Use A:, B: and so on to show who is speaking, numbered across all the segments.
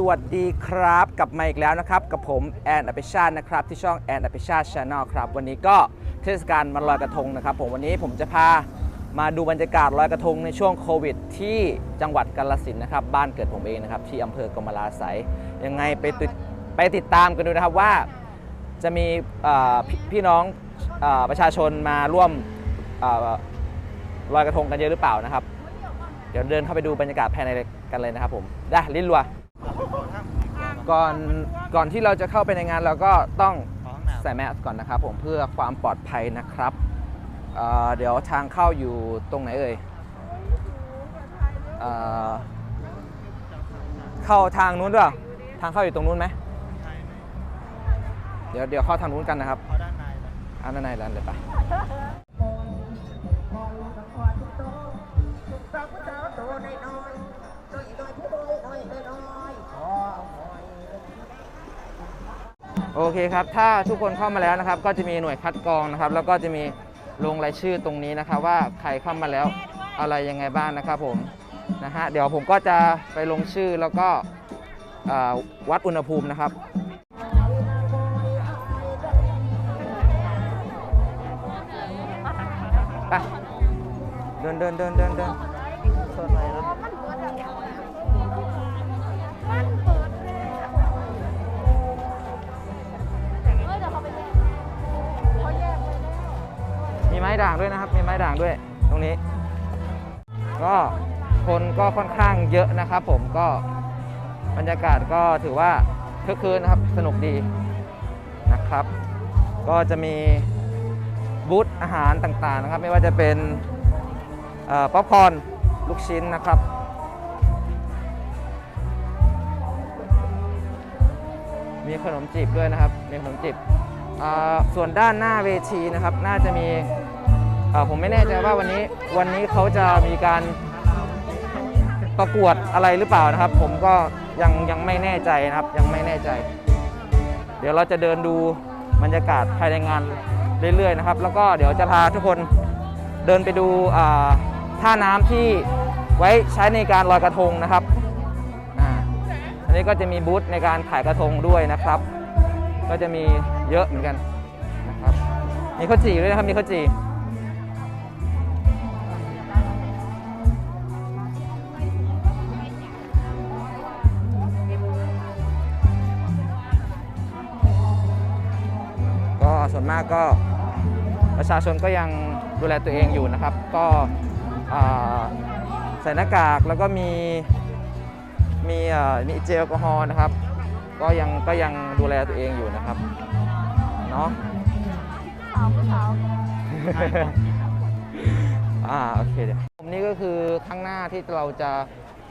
A: สวัสดีครับกลับมาอีกแล้วนะครับ กับผมแอนอภิชาตินะครับ ที่ช่องแอนอภิชาติชาแนลครับ วันนี้ก็เทศกาลมันลอยกระทงนะครับ ผมวันนี้ผมจะพามาดูบรรยากาศลอยกระทงในช่วงโควิด ที่จังหวัดกาฬสินนะครับ บ้านเกิดผมเองนะครับ ที่อำเภอกมลาไสยยังไงไปติดไปติดตามกันดูนะครับว่า จะมีพี่พี่น้องอประชาชนมาร่วมอลอยกระทงกันเยอะหรือเปล่านะครับ เดี๋ยวเดินเข้าไปดูบรรยากาศภายในกันเลยนะครับผมได้ลิ้นรัว ก่อนก่อนที่เราจะเข้าไปในงานเราก็ต้องใส่แมสก่อนนะครับ ผมเพื่อความปลอดภัยนะครับเอ่อเดี๋ยวทางเข้าอยู่ตรงไหนเอ่ยเอ่อเข้าทางนู้นด้วยเหรอทางเข้าอยู่ตรงนู้นไหมเดี๋ยวเดี๋ยวเข้าทางนู้นกันนะครับ
B: เขาด้านในนะ
A: อันนั้นในร้านเลยไป โอเคครับ ถ้าทุกคนเข้ามาแล้วนะครับ ก็จะมีหน่วยคัดกรองนะครับ แล้วก็จะมีลงรายชื่อตรงนี้นะครับ ว่าใครเข้ามาแล้วอะไรยังไงบ้างนะครับผมนะฮะเดี๋ยวผมก็จะไปลงชื่อแล้วก็วัดอุณหภูมินะครับไปเดินเดินเดินเดินเดิน
B: ดอะไรนะ
A: มีไม้ด่างด้วยนะครับ มีไม้ด่างด้วยตรงนี้ ก็คนก็ค่อนข้างเยอะนะครับ ผมก็บรรยากาศก็ถือว่าคึกคืนนะครับสนุกดีนะครับ ก็จะมีบูธอาหารต่างๆนะครับ ไม่ว่าจะเป็นป๊อปคอร์นลูกชิ้นนะครับมีขนมจีบด้วยนะครับ มีขนมจีบส่วนด้านหน้าเวทีนะครับ น่าจะมี ผมไม่แน่ใจว่าวันนี้วันนี้เขาจะมีการประกวดอะไรหรือเปล่านะครับ ผมก็ยังยังไม่แน่ใจนะครับ ยังไม่แน่ใจ เดี๋ยวเราจะเดินดูบรรยากาศภายในงานเรื่อยๆนะครับ แล้วก็เดี๋ยวจะพาทุกคนเดินไปดูท่าน้ำที่ไว้ใช้ในการลอยกระทงนะครับอันนี้ก็จะมีบูธในการขายกระทงด้วยนะครับ ก็จะมีเยอะเหมือนกันนะครับมีข้าวจี่ด้วยนะครับมีข้าวจี่ ส่วนมากก็ประชาชนก็ยังดูแลตัวเองอยู่นะครับ ก็อ่าใส่หน้ากากแล้วก็มีมีเอ่อมีเจลแอลกอฮอล์นะครับ ก็ยังก็ยังดูแลตัวเองอยู่นะครับเนาะอ่าโอเคเดี๋ยวผมนี่ก็คือข้างหน้าที่เราจะ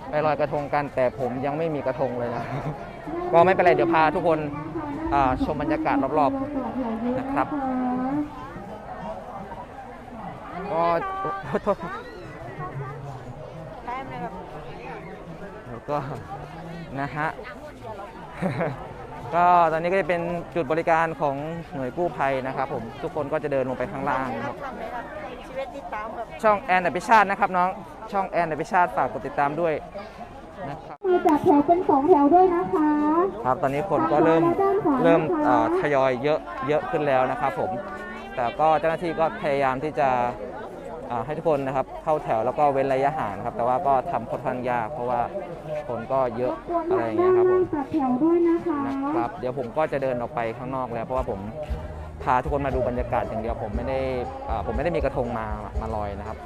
A: ไปลอยกระทงกันแต่ผมยังไม่มีกระทงเลยนะ ก็ไม่เป็นไรเดี๋ยวพาทุกคนอ่า ชมบรรยากาศรอบๆนะครับ ก็โทษแล้วก็นะฮะก็ตอนนี้ก็จะเป็นจุดบริการของหน่วยกู้ภัยนะครับผมทุกคนก็จะเดินลงไปข้างล่างครับ
C: ช่
A: องแอนอภิชาตินะครับน้องช่องแอนอภิชาติฝากกดติดตามด้วยนะครับ
D: จัดแถวเป็นสองแถวด้วยนะคะ
A: ครับตอนนี้คนก็เริ่มเริ่มเอ่อทยอยเยอะเยอะขึ้นแล้วนะครับผม แต่ก็เจ้าหน้าที่ก็พยายามที่จะเอ่อให้ทุกคนนะครับเข้าแถวแล้วก็เว้นระยะห่างครับ แต่ว่าก็ทำค่อนข้างยาก เพราะว่าคนก็เยอะอะไรอย่างเงี้ยครับผม
D: จัดแถวด้วยนะคะ
A: นะครับ เดี๋ยวผมก็จะเดินออกไปข้างนอกแล้ว เพราะว่าผมพาทุกคนมาดูบรรยากาศอย่างเดียวผมไม่ได้อ่าผมไม่ได้มีกระทงมามาลอยนะครับ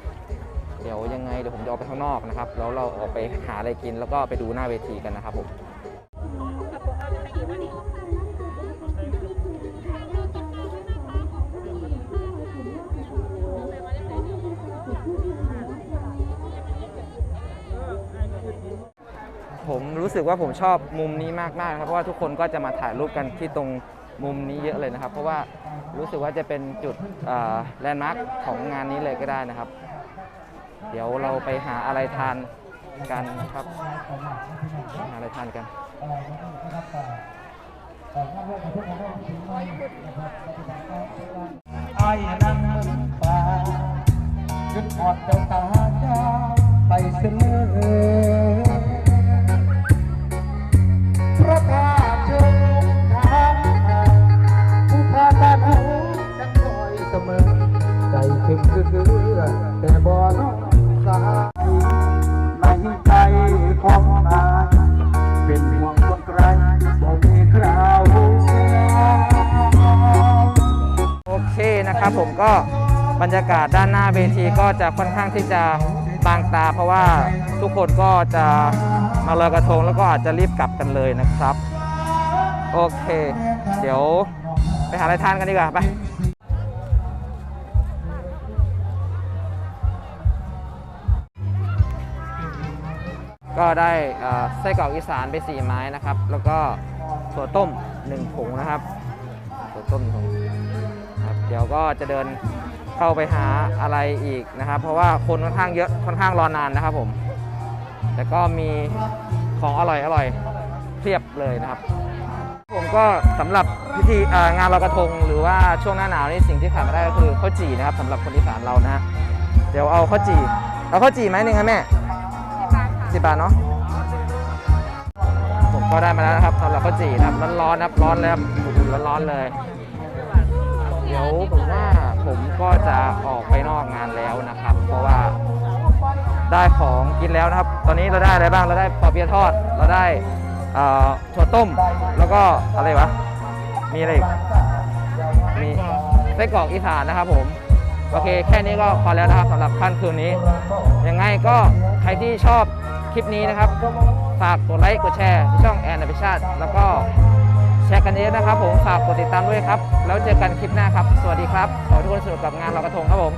A: เดี๋ยวยังไงเดี๋ยวผมจะออกไปข้างนอกนะครับ แล้วเราออกไปหาอะไรกินแล้วก็ไปดูหน้าเวทีกันนะครับผมผมรู้สึกว่าผมชอบมุมนี้มากๆนะครับเพราะว่าทุกคนก็จะมาถ่ายรูปกันที่ตรงมุมนี้เยอะเลยนะครับ เพราะว่ารู้สึกว่าจะเป็นจุดแลนด์มาร์คของงานนี้เลยก็ได้นะครับ เดี๋ยวเราไปหาอะไรทานกันครับหาอะไรทานกัน
B: ไอ้นั่งปลาหยุดอดเจ้าตาเจ้าไปเส
A: นอ ก็บรรยากาศด้านหน้าเวทีก็จะค่อนข้างที่จะบางตา เพราะว่าทุกคนก็จะมาลอยกระทงแล้วก็อาจจะรีบกลับกันเลยนะครับ โอเค เดี๋ยวไปหาอะไรทานกันดีกว่าไปก็ได้ไส้กรอกอีสานไป4ไม้นะครับ แล้วก็ถั่วต้ม1ถุงนะครับถั่วต้มหนึ่งถุง เดี๋ยวก็จะเดินเข้าไปหาอะไรอีกนะครับ เพราะว่าคนค่อนข้างเยอะค่อนข้างรอนานนะครับผม แต่ก็มีของอร่อยอร่อยเพียบเลยนะครับ ผมก็สำหรับพิธีเอ่องานลอยกระทง หรือว่าช่วงหน้าหนาวนี่สิ่งที่ขาดไม่ได้ก็คือข้าวจี่นะครับสำหรับคนอีสานเรานะฮะเดี๋ยวเอาข้าวจี่เอาข้าวจี่ไหมหนึ่งครับแม่สิบบาทเนาะผมก็ได้มาแล้วนะครับสำหรับข้าวจี่นะครับร้อนๆนะครับร้อนเลยครับอุ่นๆร้อนๆเลย เดี๋ยวผมว่าผมก็จะออกไปนอกงานแล้วนะครับ เพราะว่าได้ของกินแล้วนะครับ ตอนนี้เราได้อะไรบ้างเราได้ปอเปียะทอด เราได้ถั่วต้มแล้วก็อะไรวะมีอะไรอีกมีไส้กรอกอีสานนะครับผมโอเค แค่นี้ก็พอแล้วนะครับสำหรับค่ำคืนนี้ ยังไงก็ใครที่ชอบคลิปนี้นะครับ ฝากกดไลค์ กดแชร์ที่ช่องแอนนาพิชาติ แล้วก็ แชร์กันเยอะนะครับผมฝากกดติดตามด้วยครับ แล้วเจอกันคลิปหน้าครับ สวัสดีครับ ขอทุกคนสนุกกับงานลอยกระทงครับผม